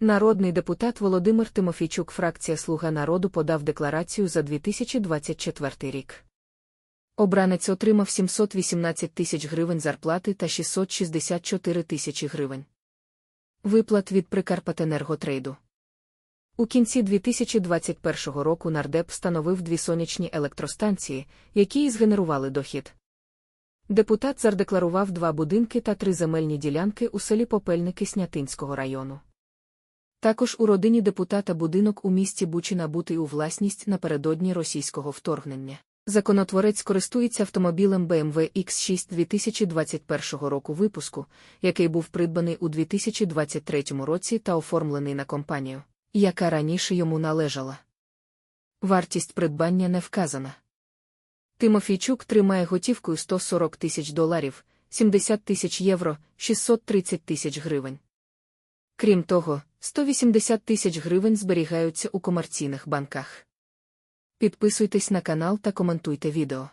Народний депутат Володимир Тимофійчук, фракція Слуга народу подав декларацію за 2024 рік. Обранець отримав 718 тисяч гривень зарплати та 664 тисячі гривень. Виплат від Прикарпатенерготрейду. У кінці 2021 року нардеп встановив дві сонячні електростанції, які і згенерували дохід. Депутат зардекларував два будинки та три земельні ділянки у селі Попельники Снятинського району. Також у родині депутата будинок у місті Бучі набутий у власність напередодні російського вторгнення. Законотворець користується автомобілем BMW X6 2021 року випуску, який був придбаний у 2023 році та оформлений на компанію, яка раніше йому належала. Вартість придбання не вказана. Тимофійчук тримає готівкою 140 тисяч доларів, 70 тисяч євро, 630 тисяч гривень. Крім того, 180 тисяч гривень зберігаються у комерційних банках. Підписуйтесь на канал та коментуйте відео.